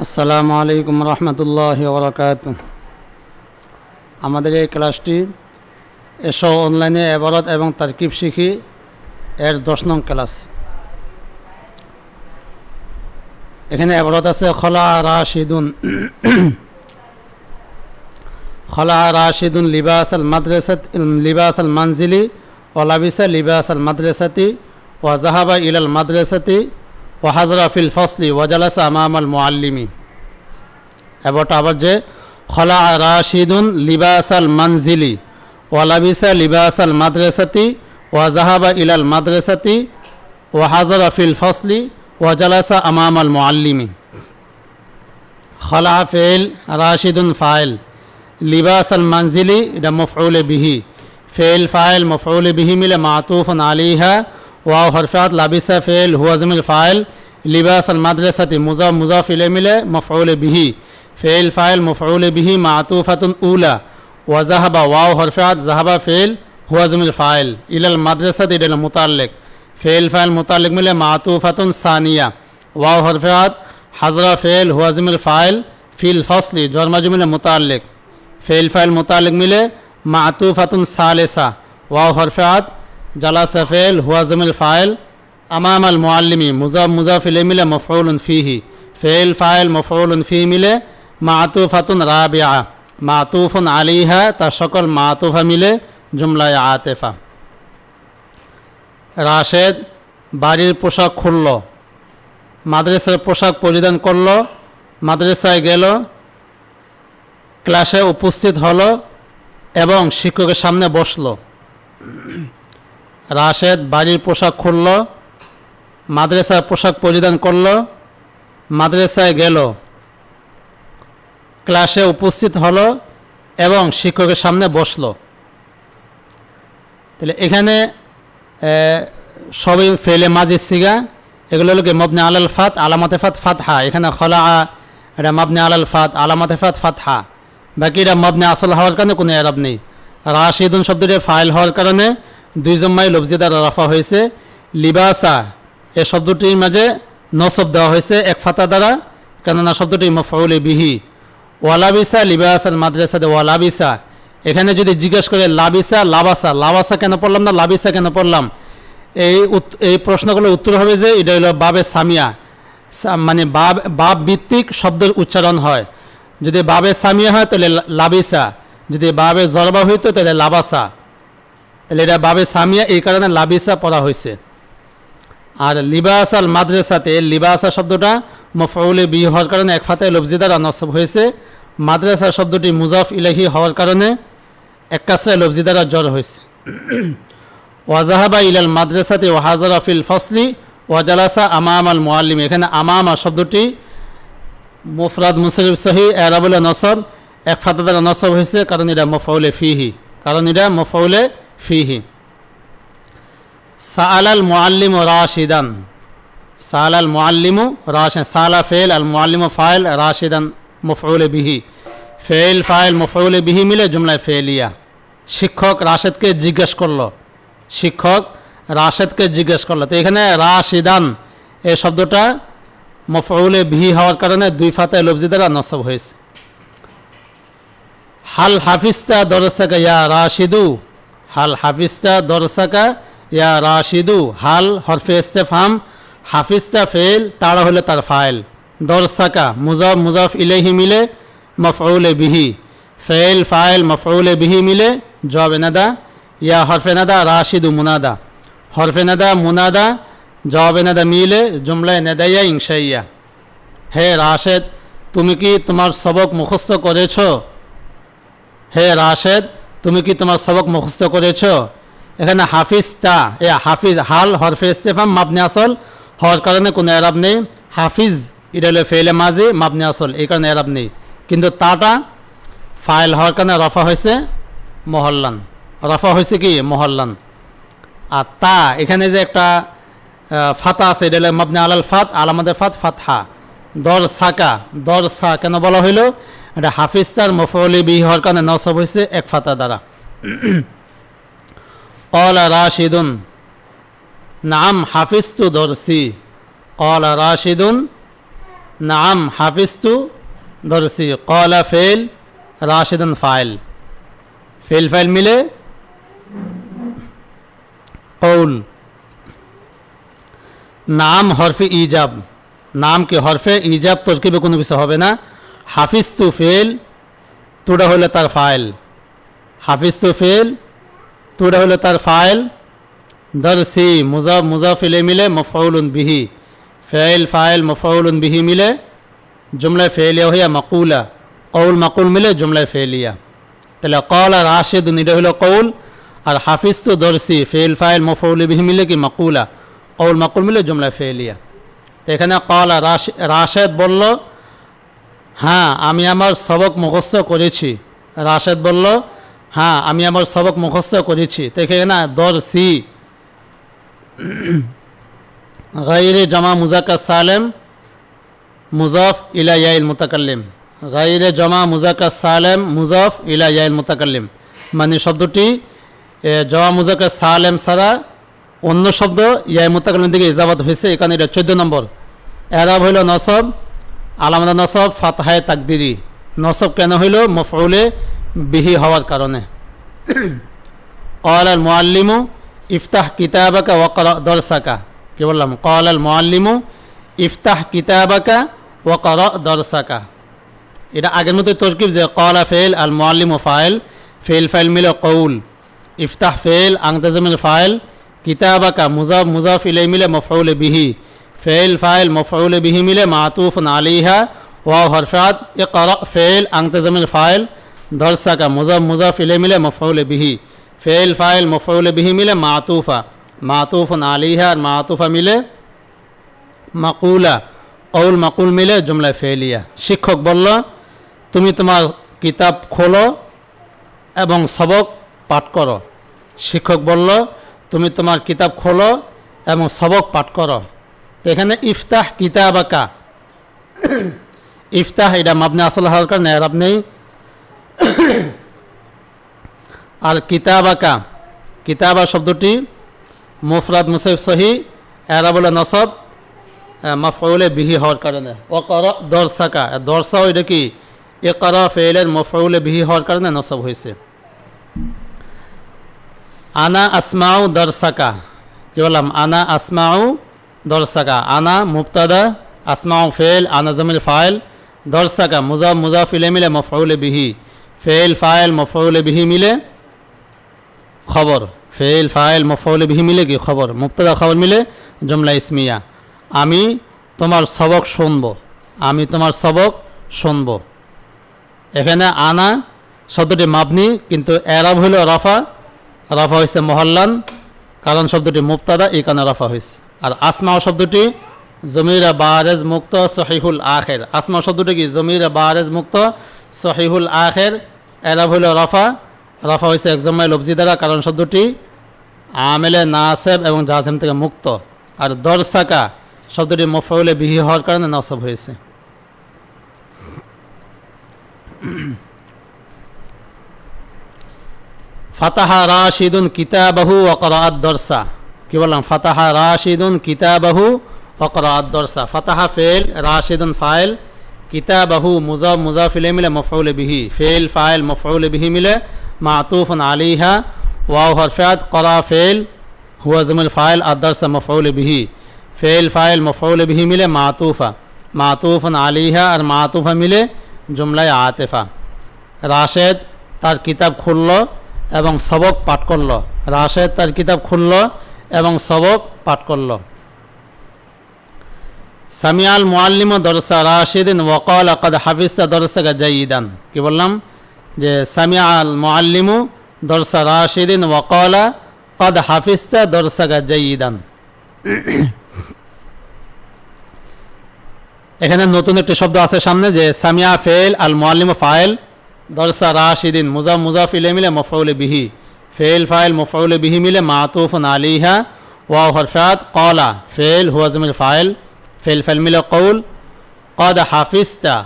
আসসালামু আলাইকুম রহমতুল্লাহ বরকাত আমাদের এই ক্লাসটি এসো অনলাইনে এবারত এবং তারকিব শিখি এর দশ নং ক্লাস। এখানে এবারত আছে, খলা রাশিদুন। খলা রাশিদুন লিবাস আল মাদ্রাসাত লিবাস আল মানজিলি ওলাবিসা লিবাস আল মাদ্রাসাতি ওয়াজাহাবা ইলাল মাদ্রাসাতি ওয়াহাজরা ফিল ফসলি ওয়াজালাস আমাম আল মুআল্লিমি এবারটা আবার যে খলা রাশিদুন লিবাস আল মানজিলি ওয়ালাবিসা লিবাস আল মাদ্রাসাতি ওয়াজাহাবা ইলাল মাদ্রাসাতি ওয়াহাজরা ফিল ফসলি ওয়াজালাসা আমাম আল মুআল্লিমি খলা ফেল রাশিদুন ফাইল লিবাস আল মানজিলি এটা মফউল বিহি ফেল ফাইল মফউল বিহি মিলে মাতুফন আলিহা ওয়াও হরফাত, লাবিসা ফেল হুয়াজমিল ফাইল লিবাস আল মাদ্রাসাতি মুজা মুজাফ ইলে মিলে, মফউল বিহি। ফেল ফাইল, মফউল বিহি, মাতুফাতুন উলা। ওয়াজাহাবা ওয়াও হরফাত জাহাবা ফেল হুয়াজমিল ফাইল। ইলাল মাদ্রাসাতি, এটা মুতাল্লিক। ফেল ফাইল, মুতাল্লিক মিলে, মাতুফাতুন সানিয়া। ওয়াও হরফাত, হাজরা ফেল হুয়াজমিল ফাইল, ফিল ফসলি জন্মাজমিলে মুতাল্লিক। ফেল ফাইল মুতালিক মিলে, মাতুফাতুন সালেসা। ওয়াও হরফাত জালাসা ফেল হুয়াজমিল ফাইল আমাম আল মুআল্লিমি মুজাব মুজাফিলে মিলে মফউলুন ফিহি ফেল ফাইল মফউলুন ফি মিলে মাতুফাতুন রাবিয়া মাতুফুন আলিহা তার সকল মাতুফা মিলে জুমলায় আতেফা রাশেদ বাড়ির পোশাক খুলল। মাদ্রাসার পোশাক পরিধান করল। মাদ্রাসায় গেল। ক্লাসে উপস্থিত হলো এবং শিক্ষকের সামনে বসল। রাশেদ বাড়ির পোশাক খুলল, মাদ্রাসার পোশাক পরিধান করল, মাদ্রাসায় গেল। ক্লাসে উপস্থিত হলো এবং শিক্ষকের সামনে বসল। তাহলে এখানে সবই ফেলে মাজির সিগা, এগুলো হলো কি মবনে আলাল ফাত, আলামাতে ফাত ফাতহা। এখানে খলা, এটা মবনে আলাল ফাত, আলামাতে ফাত ফাতহা। বাকি এটা মবনে আসল হওয়ার কারণে কোনো এরাব নেই। রাশিদুন শব্দটি ফাইল হওয়ার কারণে দুই জম্মাই লবজিদার রাফা হয়েছে। লিবাসা, এ শব্দটির মাঝে নসব দেওয়া হয়েছে এক ফাতা দ্বারা, কেননা শব্দটি মফউলে বিহি। ওয়ালাবিসা লিবাস আল মাদ্রাসাতে ওয়ালাবিসা। এখানে যদি জিজ্ঞেস করে, লাবিসা, লাবাসা লাবাসা কেন পড়লাম না, লাবিসা কেন পড়লাম? এই এই প্রশ্নগুলোর উত্তর হবে যে, এটা হলো বাবে সামিয়া। মানে বাব বাব ভিত্তিক শব্দের উচ্চারণ হয়। যদি বাবে সামিয়া হয়, তাহলে লাবিসা। যদি বাবে জরবা হইতো তাহলে লাবাসা। তাহলে এটা বাবে সামিয়া এই কারণে লাবিসা পড়া হয়েছে। আর লিবাস আল মাদ্রাসাতে লিবাসা শব্দটা মফউলে বি হওয়ার কারণে এক ফাতে লফজিদার নসব হয়েছে। মাদ্রাসা শব্দটি মুজাফ ইলাহি হওয়ার কারণে এক কাছে লফজিদারা জ্বর হয়েছে। ওয়াজাহাবা ইলাল মাদ্রাসাতে ওয়াহাজারা ফিল ফসলি ওয়াজালাসা আমাম আল মোয়াল্লিম এখানে আমামা শব্দটি মুফরাদ মুসরিফ সহি এরাবুল নসব এক ফাতা দ্বারা নসব হয়েছে, কারণ এটা মফৌলে ফিহি। কারণ এটা মফৌলে ফিহি। সাল মোয়াল্লিম রাশিদান। সাল আল মোয়াল্লিমু রাশ সালা ফেল, আল মোয়াল্লিম ফাইল রাশিদান মফৌলে বিহি। ফেল ফাইল মফৌলে বিহি মিলে ফেলিয়া শিক্ষক রাশেদকে জিজ্ঞেস করল। শিক্ষক রাশেদকে জিজ্ঞেস করল। তো এখানে রাশিদান, এই শব্দটা মফউলে বিহি হওয়ার কারণে দুই ফাতায় লফজি দ্বারা নসব হয়েছে। হাল হাফিস্তা দরসাকা ইয়া রাশিদু? হাল হাফিস্তা দরসাকা, ইয়া রাশিদু, হাল হরফে ইস্তেফাম হাফিস্তা ফেল তারা হলে তার ফাইল। দরসাকা, মুজাফ মুজাফ ইলেহি মিলে, মফউলে বিহি। ফেল ফাইল, মফউলে বিহি মিলে জব এনাদা ইয়া হরফে নাদা, রাশিদু, মুনাদা। হরফে নাদা, মুনাদা জবাব নেদা মিলে, জুমলায় নেদাইয়া ইংসাইয়া হে রাশেদ, তুমি কি তোমার সবক মুখস্থ করেছ? হে রাশেদ তুমি কি তোমার সবক মুখস্থ করেছ? এখানে হাফিজ তা, এ হাফিজ হাল, হরফে ইস্তেফাম, মাবনে আসল। হওয়ার কারণে কোনো এরাব নেই। হাফিজ, এটা হলো ফেলে মাঝে মাবনে আসল, এই কারণে এরাব নেই। কিন্তু তাটা ফাইল হওয়ার কারণে রফা হয়েছে মহল্লান। রফা হয়েছে কি? মহল্লান। আর তা, এখানে যে একটা ফাতা আছে, এটা মাবনে আলাল ফাত, আলামাদের ফাত ফাতহা। দর সাকা দর সা কেন বলা হইল? এটা হাফিজতার মফলি বি হওয়ার কারণে নসব হয়েছে এক ফাতা দ্বারা। অলা রাশিদুন, নাম হাফিজ তু দরসি অলা রাশিদুন, নাম হাফিজতু দরসি কলা ফেল রাশিদুন ফাইল। ফেল ফাইল মিলে কৌল নাম হরফে ইজাব। নাম কি হরফে ইজাব তরকিবে কোনো কিছু হবে না। হাফিজ তু ফেল তুটা হলে তার ফাইল। হাফিজ তু ফেল তুটা হলে তার ফাইল। দরসি মুজাফ মুজাফিলে মিলে মফউলুন বিহি। ফেল ফাইল, মফউলুন বিহি মিলে জুমলায় ফেলিয়া হইয়া মাকুলা। কৌল মাকুল মিলে জুমলায় ফেলিয়া তাহলে কল আর রাশেদ এটা হলো কৌল আর হাফিজ তো দর্শি ফেল ফাইল মফউল বিহি মিলে কি মাকুলা? কৌল মাকুল মিলে জুমলায় ফেলিয়া তো এখানে কল আর রাশেদ বলল হ্যাঁ আমি আমার সবক মুখস্থ করেছি। রাশেদ বলল হ্যাঁ আমি আমার সবক মুখস্থ করেছি। দেখে না, দর সি। গাইরে জমা মুজাক্কার সালেম, মুজফ ইলা ইয়াইল মুতাকাল্লিম। গাইরে জমা মুজাক্কার সালেম, মুজফ ইলা ইয়াইল মুতাকাল্লিম। মানে শব্দটি জমা মুজাক্কার সালেম ছাড়া অন্য শব্দ ইয়াই মুতাকাল্লিম দিকে ইজাবাত হয়েছে। এখানে এটা চোদ্দ নম্বর। এরাব হইল নসব আলামদা নসব, ফাতহায় তাকদিরি। নসব কেন হইল? মফউলে বিহি হওয়ার কারণে। কল আল মোয়াল্লিমু ইফতাহ কিতাবাকা ও দর্শাকা কে বললাম? কল আল মোয়াল্লিমু ইফতাহ কিতাবাকা ওকর দর্শাকা এটা আগের মতো তরকিব যে কলা ফেল আল মোয়াল্লিম ও ফাইল ফেল ফাইল মিলে কৌল ইফতাহ ফেল আংতাজমিল ফাইল। কিতাবাকা মুজাফ মুজাফ ইলে মিলে মফাউলে বিহি। ফেল ফাইল মফউল বিহি মিলে মাতুফ নালিহা ওয়া হরফাত ইকরা ফেল আংতাজমিল ফাইল দরসাকা মুজাফ মুজাফ ইলাই মিলে মফউল বিহি ফেল ফাইল মফউল বিহি মিলে মাতুফা মাতুফ নালিহা আর মাতুফা মিলে মাকুলা কৌল মাকুল মিলে জুমলা ফেলিয়া শিক্ষক বলল তুমি তোমার কিতাব খোলো এবং সবক পাঠ করো শিক্ষক বলল তুমি তোমার কিতাব খোলো এবং সবক পাঠ করো এখানে ইফতাহ কিতাবাকা। ইফতাহ, এটা মাবনে আসল হওয়ার কারণে এরাব নেই। আর কিতাবাকা, কিতাবা শব্দটি মুফরাদ মুসেফ সহি, এরাবুল নসব মফউলে বিহি হওয়ার কারণে। ও কর দর্শাকা দর্শাও এটা কি? এ কর ফেলের মফউলে বিহি হওয়ার কারণে নসব হয়েছে আনা আসমাউ দর্শাকা কি বললাম? আনা আসমাউ দর্শাকা আনা মুক্তাদা আসমাউ ফেল আনা, জমিল, ফাইল। দর্শাকা মুজাফ মুজাফিলে মিলে মফউলে বিহি। ফেল ফাইল, মফউলে বিহি মিলে খবর। ফেল ফাইল, মফউলে বিহি মিলে কি খবর? মুক্তাদা খবর মিলে জমলা ইসমিয়া। আমি তোমার সবক শুনব। আমি তোমার সবক শুনব। এখানে আনা শব্দটি মাবনি, কিন্তু এরাব হইল রফা। রফা হয়েছে মহল্লান। কারণ শব্দটি মুক্তাদা এই কারণে রফা হয়েছে আর আসমা শব্দটি জমিরা বারেজ মুক্ত সহিহুল আখের। আসমা শব্দটি কি? জমিরা বারেজ মুক্ত সহিহুল আখের। এরাব হইল রফা। রফা হয়েছে একজমাই লবজি দ্বারা, কারণ শব্দটি আমেলে নাসেব এবং জাজেম থেকে মুক্ত। আর দরসাকা শব্দটি মফউলে বিহি হওয়ার কারণে নসব হয়েছে। ফাতাহা রাশিদুন কিতাবাহু অকরাত দরসা। কি বললাম? ফাতাহা রাশিদুন কিতাবাহু অকরাত দরসা ফাতাহা ফেল, রাশিদুন ফাইল, কিতাবাহু মুজাব মুজাফিলে মিলে মফউলে বিহি। ফেল, ফাইল, মফউলে বিহি মিলে মাতুফুন আলিহা ওয়াও হরফাত করা ফেল হুয়াজমুল ফাইল আদরসা মফউলে বিহি। ফেল, ফাইল, মফউল বিহি মিলে মাতুফা। মাতুফন আলিহা আর মাতুফা মিলে জুমলায় আতেফা। রাশেদ তার কিতাব খুলল এবং সবক পাঠ করল। রাশেদ তার কিতাব খুলল এবং সবক পাঠ করল। সামিয়াল মুআল্লিম দরসা রাশেদিন ওয়াকাল আকাদ হাফিজা দরসাকা জাইদান কি বললাম? যে সামিয়াল মুআল্লিমু দরসা রাশেদিন ওয়াকালা কদ হাফিজা দরসাকা জাইদান এখানে নতুন একটি শব্দ আছে সামনে যে সামিয়া ফেল আল মোয়াল্লিম ফাইল দরসা রাশিদিন মুজা মুজাফিলে মিলে মফউলে বিহি। ফেল ফাইল মফউলে বিহি মিলে মাতুফুন আলিহা ওয়া হরফাত কলা ফেল হুয়াজমিল ফাইল ফেল ফাইল মিলে কৌল কদ হাফিজতা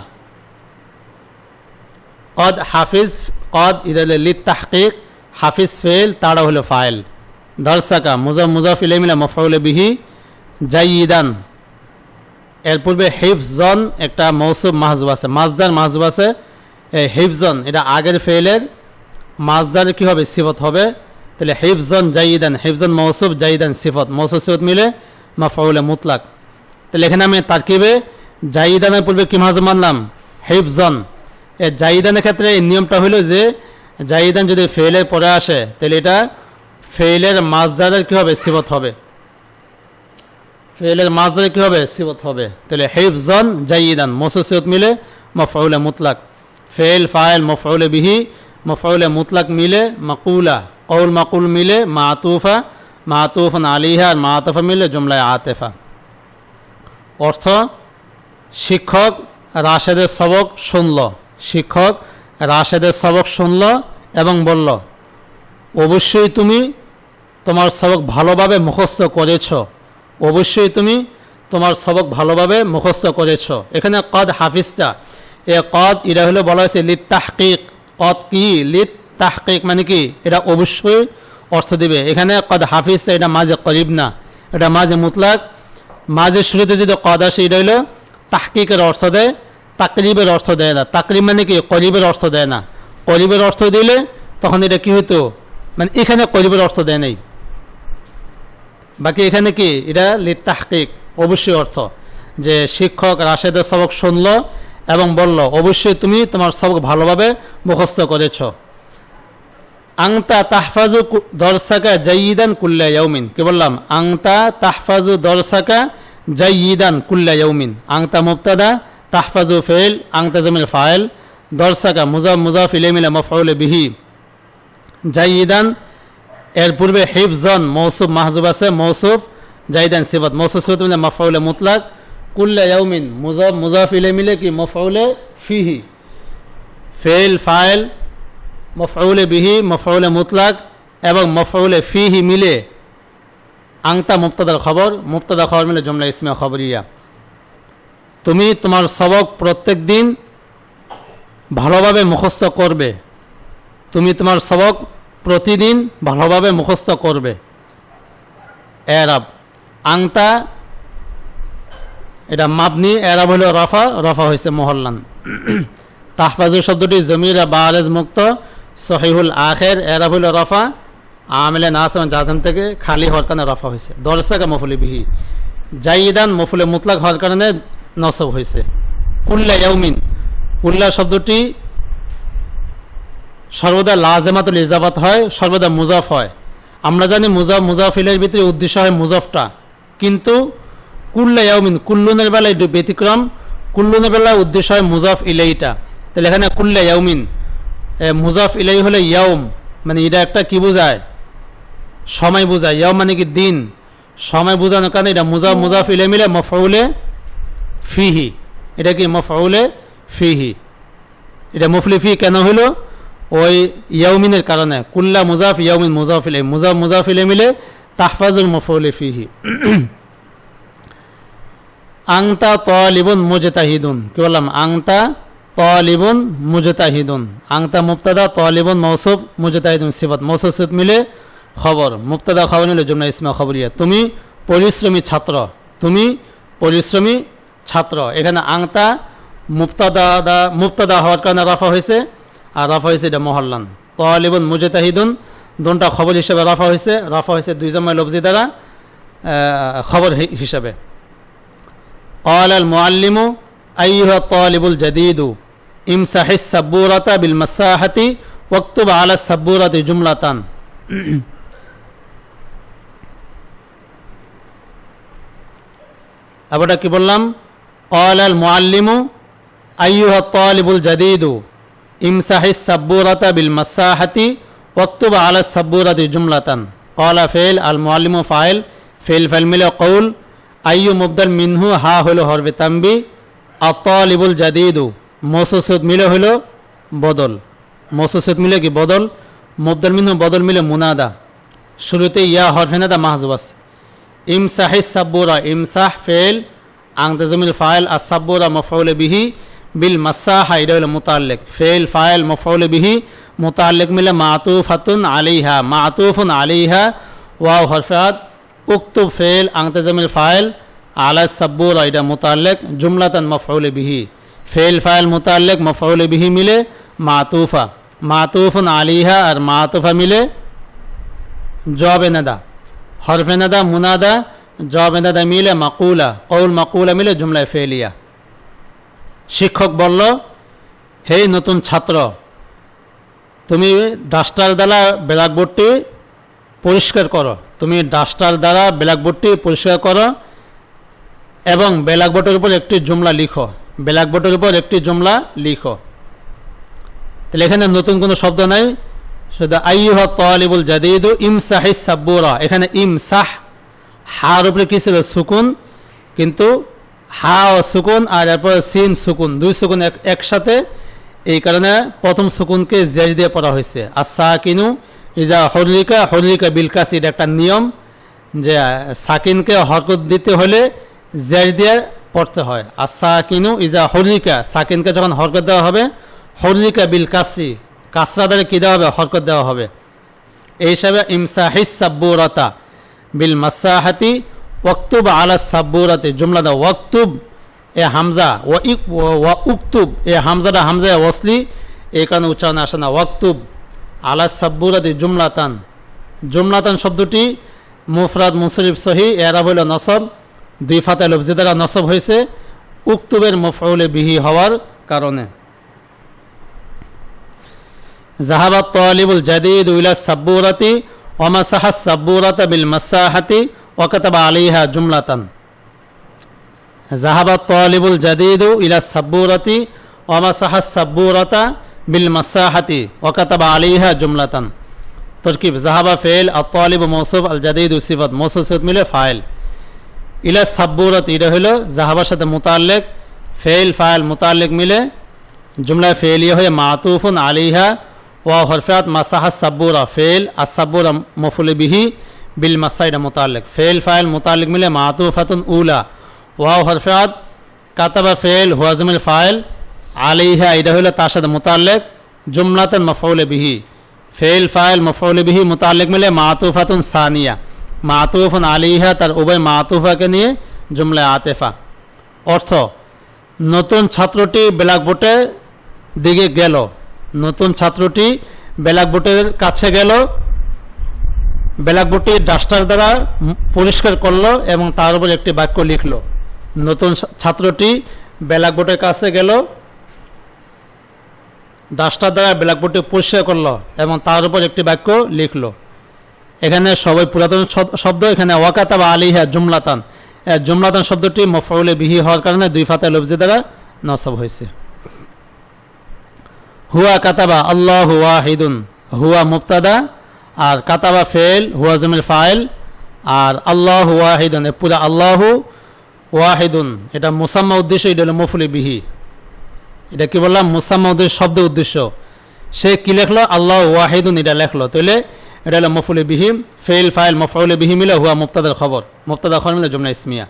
কদ হাফিজ কদ ইদাল লিত তাহকিক হাফিজ ফেল তারা হলো ফাইল দরসাকা মুজা মুজাফিলে মিলে মফউলে বিহি জাইদান এর পূর্বে হিফজন একটা মৌসুম মাহজুব আছে। মাজদার মাহজুব আছে। হিফজন এটা আগের ফেলের মাজদার কি হবে? সিফত হবে। তাহলে হিফজন জাইদান হিফজন মৌসুফ জাইদান সিফত। মৌসুফ সিফত মিলে মাফাউলে মুতলাক। তাহলে এখানে আমি তারকিবে জাইদানের পূর্বে কি মাহজুব মানলাম? হিফজন। এ জাইদানের ক্ষেত্রে এই নিয়মটা হলো যে জাইদান যদি ফেলের পরে আসে, তাহলে এটা ফেলের মাজদারের কি হবে? সিফত হবে। ফেলের মাজদারে কি হবে? সিবত হবে। তাহলে হিফজন জাইদান মসুসিয়ত মিলে মফউলে মুতলাক। ফেল ফাইল, মফউলে বিহি মফউলে মুতলাক মিলে মাকুলা কৌল মাকুল মিলে মাতুফা মাতুফন আলিহা আর মাতুফা মিলে জুমলায় আতেফা অর্থ, শিক্ষক রাশেদের সবক শুনল। শিক্ষক রাশেদের সবক শুনল এবং বলল, অবশ্যই তুমি তোমার সবক ভালোভাবে মুখস্থ করেছ। অবশ্যই তুমি তোমার সবক ভালোভাবে মুখস্থ করেছ। এখানে কদ হাফিজটা। এ কদ এটা হলো বলা হয়েছে লিত তাহকিক কদ কি লিত তাহকিক মানে কি? এটা অবশ্যই অর্থ দিবে। এখানে কদ হাফিজ এটা মাঝে করিব না। এটা মাঝে মুতলাক। মাঝে শুরুতে যদি কদ আসে, এটা হলো তাহকিকের অর্থ দেয়, তাকরিবের অর্থ দেয় না। তাকরিব মানে কি? করিবের অর্থ দেয় না। করিবের অর্থ দিলে তখন এটা কি হতো মানে এখানে করিবের অর্থ দেয় নাই। বাকি এখানে কি? এটা লিত্তাহকিক অবশ্যই অর্থ। যে শিক্ষক রাশেদের সবক শুনল এবং বলল, অবশ্যই তুমি তোমার সবক ভালোভাবে মুখস্থ করেছ। আংতা তাহফাজু দর্শাকা জাইদান কুল্লা ইয়ৌমিন কি বললাম? আংতা তাহফাজু দর্শাকা জাইদান কুল্লা ইয়ৌমিন আংতা মুক্তাদা তাহফাজু ফেল আংতা জমিল ফাইল। দর্শাকা মুজাফ মুজাফ ইলেমিলা মফউলে বিহি। জাইদান এর পূর্বে হিফজন মৌসুফ মাহজুব আছে মৌসুফ জাইদান সিফত। মৌসুফ মানে মফউলে মুতলাক। কুল্লা ইয়াউমিন মুজাফ মুজাফ ইলে মিলে কি? মফউলে ফিহি। ফেল ফাইল, মফউলে বিহি, মফউলে মুতলাক এবং মফউলে ফিহি মিলে আংতা মুক্তাদার খবর মুক্তাদা খবর মিলে জমলা ইসমে খবরিয়া। তুমি তোমার সবক প্রত্যেক দিন ভালোভাবে মুখস্থ করবে। তুমি তোমার সবক প্রতিদিন ভালোভাবে মুখস্থ করবে। এরাব আংতা এটা মাপনি এরাব হলো রফা রফা হয়েছে মহল্লান। তাহফাজুর শব্দটি জমিরা বারেজ মুক্ত, সহিহুল আখের, এরাব হলো রফা, আমেলে নাস এবং জাজম থেকে খালি হওয়ার কারণে রফা হয়েছে দর্শকা মফুলি বিহি। জাইদান মফুলে মুতলাক হওয়ার কারণে নসব হয়েছে উল্লা ইয়াউমিন। উল্লা শব্দটি সর্বদা লাজেমাতুল ইজাবাত হয়, সর্বদা মুজাফ হয়। আমরা জানি মুজাফ মুজাফিলের ভিতরে উদ্দেশ্য হয় মুজাফটা। কিন্তু কুল্লা কুল্লুনের বেলায় একটু ব্যতিক্রম, কুল্লুনের বেলায় উদ্দেশ্য হয় মুজাফ ইলাইটা তাহলে এখানে কুল্লা ইয়াউমিন মুজাফ ইলাই হলে ইয়াউম মানে এটা একটা কি বোঝায়? সময় বোঝায়। ইয়াউম মানে কি দিন? সময় বোঝানোর কারণে এটা মুজাফ মুজাফ ইলাই মিলে মফাউলে ফিহি। এটা কি মফাউলে ফিহি? এটা মুফলি ফি কেন হলো? ওই ইয়াউমিনের কারণে। কুল্লা মুজাফ ইয়াউমিন মুজাফিলে মুজাফ মুজাফিলে মিলে তাহফাজুল মফউলি ফিহি। আংতা তলিবুন মুজতাহিদুন। কি বললাম? আংতা তলিবুন মুজতাহিদুন। আংতা মুক্তাদা তলিবুন মৌসুফ মুজতাহিদুন সিফত। মৌসুফ সিফত মিলে খবর। মুক্তাদা খবর মিলে জুমনা ইসমা খবরিয়া তুমি পরিশ্রমী ছাত্র। তুমি পরিশ্রমী ছাত্র। এখানে আংতা মুক্তাদা মুক্তাদা হওয়ার কারণে রাফা হয়েছে আর রাফা হয়েছে এটা মহল্লান। তলিবুন মুজতাহিদুন দুটা খবর হিসেবে রাফা হয়েছে। রাফা হয়েছে দুই জমায় লফজি দ্বারা খবর হিসাবে। قال المعلم أيها الطالب الجديد امسح السبورة بالمساحة واكتب على السبورة جملة আবার কি বললাম قال المعلم أيها الطالب الجديد امسح السبورة بالمساحة واكتب على السبورة جملة قال فعل المعلم فاعل فعل فعل مل قول আইয়ু মুবদাল মিনহু, হা হলো হরবে তাম্বি আতালিবুল জাদিদু, মসুসুদ মিলে হলো বদল। মসুসুদ মিলে কি বদল? মুবদাল মিনহু বদল মিলে মুনাদা। শুরুতে ইয়া হরফেনাদা মাহজুব আছে। ইমসাহি সাব্বুরা, ইমসাহ ফেল আংতাজমিল ফাইল আসাব্বুরা মফউলে বিহি, বিল মাসাহা, এটা হলো মুতাল্লিক। ফেল ফাইল, মফউলে বিহি, মুতাল্লিক মিলে মাতুফাতুন আলিহা মাতুফুন আলিহা ওয়াও হরফাত উক্তুব ফেল আংতাজমিল ফাইল আলা সাব্বুরা এটা মোতাল্লেক জুমলাতান মফউলে বিহি ফেল ফাইল মোতাল্লেক মফউলে বিহি মিলে মাতুফা মাতুফুন আলিহা আর মাতুফা মিলে জব এনাদা হরফ এনাদা মুনাদা জব এনাদা মিলে মাকুলা কৌল মাকুলা মিলে জুমলায় ফেলিয়া শিক্ষক বলল হেই নতুন ছাত্র, তুমি ডাস্টার দ্বারা ব্ল্যাকবোর্ডটি পরিষ্কার করো। তুমি ডাস্টার দ্বারা ব্ল্যাকবোর্ডটি পরিষ্কার করো এবং ব্ল্যাকবোর্ডের উপর একটি জুমলা লিখো। ব্ল্যাকবোর্ডের উপর একটি জুমলা লিখো। তাহলে এখানে নতুন কোনো শব্দ নাই। শুধু আইহ তলিবুল জাদিদু ইমসাহি সাব্বুরা। এখানে ইম ইমসাহ, হার উপরে কি ছিল? সুকুন। কিন্তু হা ও সুকুন আর এরপর সিন সুকুন। দুই সুকুন এক- একসাথে। এই কারণে প্রথম সুকুনকে জেজ দিয়ে পড়া হয়েছে। আর সাকিনু ইজা হরিকা হরিকা বিলকাস এটা একটা নিয়ম যে সাকিনকে হরকত দিতে হলে জেজ দিয়ে পড়তে হয়। আর সাকিনু ইজা হরিকা সাকিনকে যখন হরকত দেওয়া হবে হরিকা বিল কাসি, কাসরা দ্বারা কী দেওয়া হবে? হরকত দেওয়া হবে। এই হিসাবে ইমসাহিস সাব্বুরতা বিল মাসাহাতি ওয়াক্তুব আলা সাব্বুরাতে, জুমলা দা ওয়াক্তুব, এ হামজা, ওয়া উক্তুব, এ হামজাটা হামজা ওসলি এই কারণে উচ্চারণ আসে না ওয়াক্তুব। আলা সাব্বুরাতে জুমলাতান। জুমলাতান শব্দটি মুফরাদ মুসরিফ সহি, এরা হইল নসব। দুই ফাতে লফজি দ্বারা নসব হয়েছে, উক্তুবের মফউলে বিহি হওয়ার কারণে। জাহাবাত তলিবুল জাদিদ ইলা সাব্বুরাতি ওমাসাহা সাব্বুরাতা বিল মাসাহাতি ওকাতাবা আলিহা জুমলাতান। জাহাবাত তলিবুল জাদিদ ইলা সাব্বুরাতি ওমাসাহা সাব্বুরাতা বিল মাসাহাতি ওকাতাবা আলিহা জুমলাতান। তরকিব জাহাবা ফেল আর তলিব মৌসুফ আল জাদিদ সিফত, মৌসুফ সিফত মিলে ফাইল। ইলা সাব্বুরাত, এটা হলো জাহাবার সাথে মুতাল্লেক, ফেল, ফাইল, মুতাল্লেক মিলে জুমলা ফেলিয়া হয়ে মাতুফুন আলিহা ওয়া হরফাত মাসাহা সাব্বুরা। ফেল আসাব্বুরা মফুল বিহি বিল মাসাইডা মুতাল্লিক। ফেল, ফাইল, মুতাল্লিক মিলে মাতুফাতুন উলা। ওয়া হরফাত কাতাবা ফেল হুয়াজমিল ফাইল আলিহা এটা হলো তার সাথে মুতাল্লিক। জুমলাতান মফউল বিহি। ফেল ফাইল, মফউল বিহি, মুতাল্লিক মিলে মাতুফাতুন সানিয়া। মাতুফুন আলিহা তার উভয় মাতুফাকে নিয়ে জুমলা আতেফা। অর্থ, নতুন ছাত্রটি ব্ল্যাকবোর্ডে দিকে গেল। নতুন ছাত্রটি ব্ল্যাকবোর্ডের কাছে গেল। ব্ল্যাকবোর্ডটি ডাস্টার দ্বারা পরিষ্কার করল এবং তার উপর একটি বাক্য লিখলো। নতুন ছাত্রটি ব্ল্যাকবোর্ডের কাছে গেল। ডাস্টার দ্বারা ব্ল্যাকবোর্ডটি পরিষ্কার করল এবং তার উপর একটি বাক্য লিখলো। এখানে সবাই পুরাতন শব্দ, এখানে ওয়াকাতা বা আলিহা জুমলাতান জুমলাতান শব্দটি মফউলে বিহি হওয়ার কারণে দুই ফাতে লফজি দ্বারা নসব হয়েছে। হুয়া কাতাবা আল্লাহ ওয়াহিদুন, হুয়া মুক্তাদা আর কাতাবা ফেল, হুয়া জমিল ফাইল, আর আল্লাহ ওয়াহিদুন, এ পুরা আল্লাহ ওয়াহিদুন। এটা মুসাম্মা উদ্দেশ্য, এটা হলো মফুলি বিহি। এটা কি বললাম? মুসাম্মা উদ্দেশ্য শব্দ উদ্দেশ্য। সে কি লেখলো? আল্লাহ ওয়াহিদুন, এটা লেখলো। তাহলে এটা হলো মফুলে বিহিম ফেল ফাইল মফউলে বিহিম মিলে হুয়া মুক্তাদার খবর। মুক্তাদা খবর মিলে জমনা ইসমিয়া।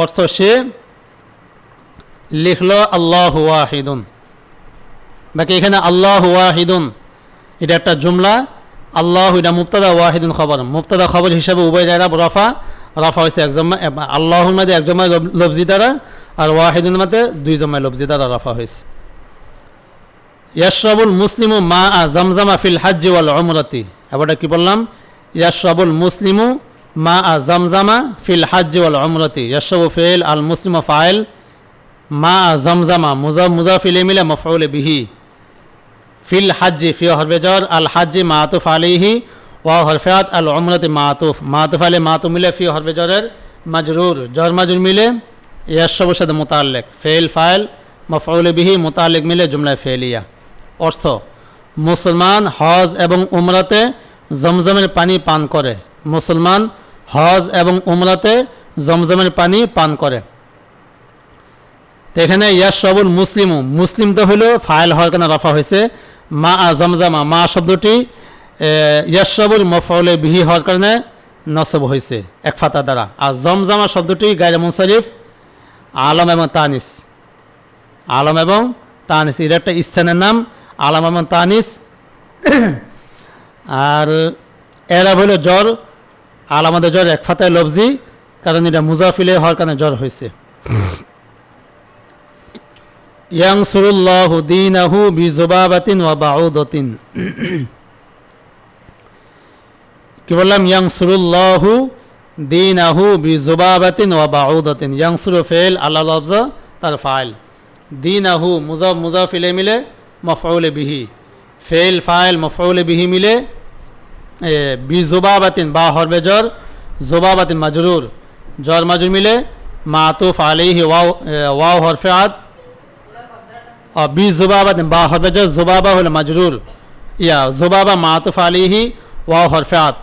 অর্থ সে লিখলো আল্লাহ ওয়াহিদুন। বাকি এখানে আল্লাহ ওয়াহিদুন, এটা একটা জুমলা। আল্লাহ, এটা মুক্তাদা ওয়াহিদুন খবর। মুক্তাদা খবর হিসাবে উভয় জায়গা রফা রফা হয়েছে এক জমা আল্লাহর মধ্যে এক লফজি দ্বারা আর ওয়াহিদুন মধ্যে দুই জমায় লফজি দ্বারা রফা হয়েছে। ইয়াশরাবুল মুসলিমু মা আ জামজামা ফিল হাজ্জি ওয়াল উমরাতি। এবারটা কি বললাম? ইয়াশরাবুল মুসলিমু মা আ জামজামা ফিল হাজ্জি ওয়াল উমরাতি। ইয়াশরাবু ফিল আল মুসলিমু ফাইল মা আ জামজামা, মুজা মুজাফিলে মিলে মফউলে বিহি। ফিল হাজ্জি ফি হরফে জর আল হাজ্জি মাতুফ আলিহি ওয়া হরফাত আল উমরাতি মাতুফ। মাতুফ আলে মাতু মিলে ফি হরফে জরের মাজরুর। জর মাজরুর মিলে ইয়াশরাবুর সাথে মুতাল্লিক। ফেল ফাইল, মফউলে বিহি, মুতাল্লিক মিলে জুমলায় ফেলিয়া অর্থ, মুসলমান হজ এবং উমরাতে জমজমের পানি পান করে। মুসলমান হজ এবং উমরাতে জমজমের পানি পান করে। এখানে ইয়াসবুল মুসলিমু। মুসলিম তো হলো ফাইল হওয়ার কারণে রফা হয়েছে। মা আ জমজামা, মা শব্দটি ইয়াসবুল মফলে বিহি হওয়ার কারণে নসব হয়েছে, এক ফাতা দ্বারা। আর জমজামা শব্দটি গাইরে মুনসারিফ আলম এবং তানিস। আলম এবং তানিস, এর একটা স্থানের নাম আলম এবং তানিস। আর এরা হইল জ্বর আলামাদের জ্বর এক ফাতায় লফজি কারণ এটা মুজাফিলে হওয়ার কারণে জ্বর হয়েছে। কি বললাম? ইয়াংসুরুল্লাহু দীনাহু বিজুবাবাতিন ওয়া বাউদাতিন। ইয়াংসুরু ফেল আল্লাহ লফজা, তার ফাইল। দিন দীনাহু মুজাফ মুজাফিলে মিলে, মফউলে বিহি। ফেল, ফাইল, মফউলে বিহি মিলে বি জুবাবাতিন বা হরবে জর জুবাবাতিন, মাজরুর। জর মাজুর মিলে, মাতুফ আলাইহি ওয়াও ওয়াও হরফে আদ। বি জুবাবাতিন বা হরবে জর জুবাবা হলো মাজরুর। ইয়া, জুবাবা, মাতুফ আলাইহি, ওয়াও হরফে আদ।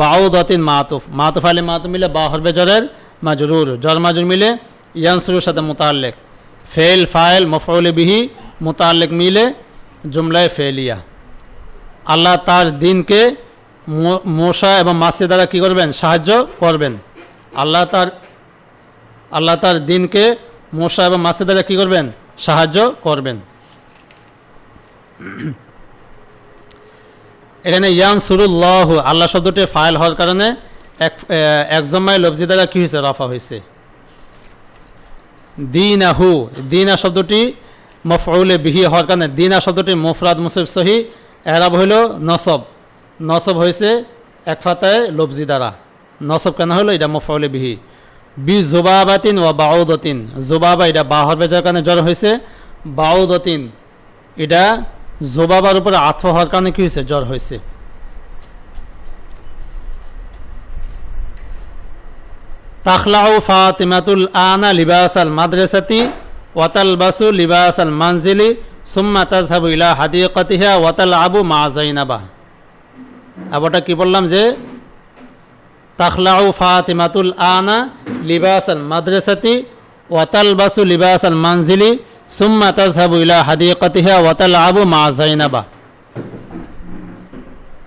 বাউদাতিন মাতুফ। মাতুফ আলী মাতুফ মিলে বা হরবে জরের মাজরুর। জর মাজুর মিলে ইয়ানসুরের সাথে মোতাল্লেক ফেল ফাইল, মফউলে বিহি মোতাল্লেক মিলে জুমলায় ফেলিয়া আল্লাহ তার দিনকে মশা এবং মাছের দ্বারা কি করবেন? সাহায্য করবেন। আল্লাহ তার আল্লাহ তার দিনকে মশা এবং মাছের দ্বারা কি করবেন? সাহায্য করবেন। এখানে ইয়ান সুরুল্লাহ আল্লাহ শব্দটি ফাইল হওয়ার কারণে এক এক জম্মায় লফজি দ্বারা কি হয়েছে? রফা হয়েছে। দিনাহু, দিনা শব্দটি মফউলে বিহি হওয়ার কারণে, দিনা শব্দটি মুফরাদ মুসিফ সহি এরাব হইল নসব। নসব হয়েছে এক ফাতায় লফজি দ্বারা। নসব কেন হলো এটা মফউলে বিহি। বি জুবাবাতিন ও বাউদতিন। জুবাবা এটা বা হরবে যার কারণে জ্বর হয়েছে। বাউদতিন। এটা জোবাবার উপরে আত্ম হওয়ার কারণে কি হয়েছে? জ্বর হয়েছে। তাখলাউ ফাতিমাতুল আনা লিবাস আল মাদ্রাসাতি ওয়াতাল বাসু লিবাস আল মানজিলি সুম্মা তাজহাবু ইলা হাদিকাতিহা ওয়াতাল আবু মা জাইনাবা আবারটা কি বললাম যে তাখলাউ ফাতিমাতুল আনা লিবাস আল মাদ্রাসাতি ওয়াতাল বাসু লিবাস আল মানজিলি সুম্মা তাজহাবু ইলা হাদিকাতিহা ওয়াতাল আবু মা জাইনাবা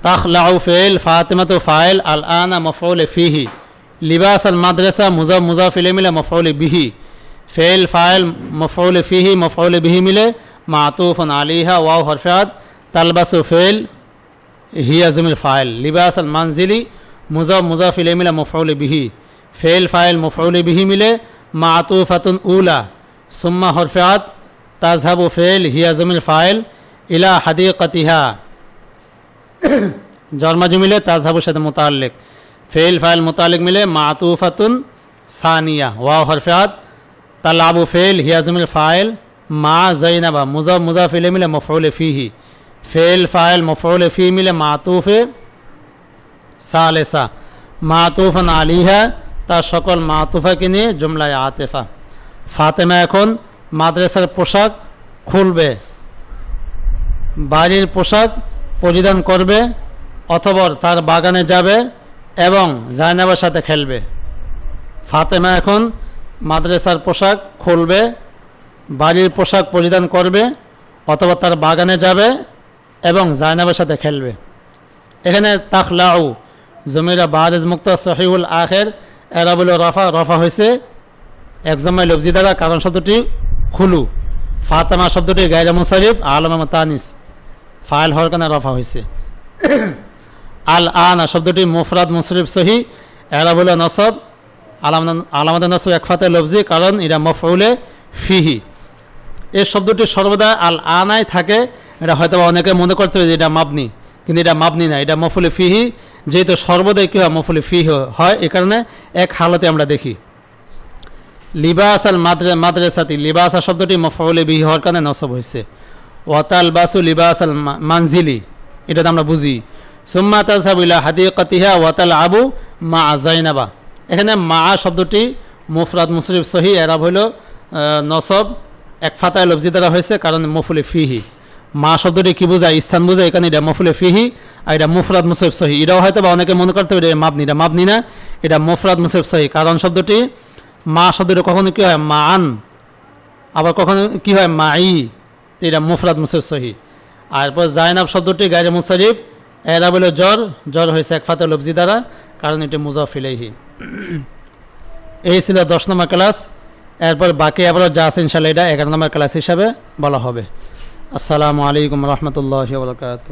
তাখলাউ ফেল ফাতিমাতু ফাইল আল আনা মফউল ফিহি। লিবাস আল মাদ্রাসা মুজা মুজাফিলে মিলে মফউল বিহি। ফেল ফাইল মফউল ফিহি মফউল বিহি মিলে মাতুফন আলিহা ওয়াও হরফাত তালবাসু ফেল হিয়া জমির ফাইল। লিবাস আল মানজিলি মুজা মুজাফিলে মিলে মফউল বিহি। ফেল ফাইল মফউল বিহি মিলে মাতুফাতুন উলা। সুম্মা হরফাত তাজহাবু ফেল, হিয়া জমির ফাইল, ইলা হাদিকাতিহা। জন্মাজু মিলে তাজহাবুর সাথে মোতাল্লিক। ফেল, ফাইল মোতালিক মিলে মাতুফাতুন সানিয়া ওয়া হরফাত তালাবু ফেল হিয়াজুমিল ফাইল, মা জৈনাবা মুজা মুজাফিলে মিলে মফউলে ফিহি। ফেল, ফাইল, মফউলে ফি মিলে মাতুফে সালেসা। মাতুফান আলিহা, তার সকল মাতুফাকে নিয়ে জুমলায় আতেফা। ফাতেমা এখন মাদ্রাসার পোশাক খুলবে, বাড়ির পোশাক পরিধান করবে অথবা তার বাগানে যাবে এবং জায়নাবার সাথে খেলবে। ফাতেমা এখন মাদ্রাসার পোশাক খুলবে, বাড়ির পোশাক পরিধান করবে, অথবা তার বাগানে যাবে এবং জায়নাবের সাথে খেলবে। এখানে তাখলাউ, জমিরা বাহারেজ মুক্ত সহিউল আখের এরা বলে রফা রফা হয়েছে। এক জমায় লফজি দ্বারা কারণ শব্দটি খুলু। ফাতেমা শব্দটি গায়রা মুসারিফ আলম তানিস। ফাইল হওয়ার কারণে রফা হয়েছে। আল আনা শব্দটি মুফরাদ মুসরিফ সহি এরা বলে নসব, আলামাদ নসব এক ফাতে লফজি, কারণ এটা মফউলে ফিহি। এই শব্দটি সর্বদা আল আনায় থাকে। এটা হয়তো অনেকে মনে করতে যে এটা মাবনি, কিন্তু এটা মাবনি না, এটা মফুলে ফিহি। যেহেতু সর্বদাই কী হয় মফুলে ফিহি হয়, এ কারণে এক হালতে আমরা দেখি। লিবাস আল মাদ্রে, মাদ্রাসাতি, লিবাসা শব্দটি মফউলে বিহি হওয়ার কারণে নসব হয়েছে। ওয়াতাল বাসু লিবাস আল মানজিলি এটা আমরা বুঝি। সুম্মা তাজহাবুল্লাহ হাদিকাতিহা ওয়াতাল আবু মা জাইনাবা এখানে মা শব্দটি মুফরাদ মুসরিফ সহি, এরাব হইল নসব এক ফাতায় লফজি দ্বারা হয়েছে, কারণ মফুলে ফিহি। মা শব্দটি কি বোঝায়? স্থান বোঝায়, এখানে এটা মফুলে ফিহি আর এটা মুফরাদ মুসরিফ সহি। এটাও হয়তো বা অনেকে মনে করতে পারে মাবনি এটা মাবনি না। এটা মুফরাদ মুসরিফ সহি। কারণ শব্দটি মা শব্দটি কখনো কি হয়? মা আন আবার কখনো কি হয়? মাই এটা মুফরাদ মুসরিফ সহি। আর এরপর জায়নাব শব্দটি গায়ে মুসারিফ, এরা বলে জ্বর। জ্বর হয়েছে এক ফাতে লফজি দ্বারা, কারণ এটি মুজাফিলেহি এই ছিল দশ নম্বর ক্লাস। এরপর বাকি আবার যা আছে ইনশাল্লাহ এটা এগারো নম্বর ক্লাস হিসাবে বলা হবে। আসসালামু আলাইকুম রহমতুল্লাহ বরকাত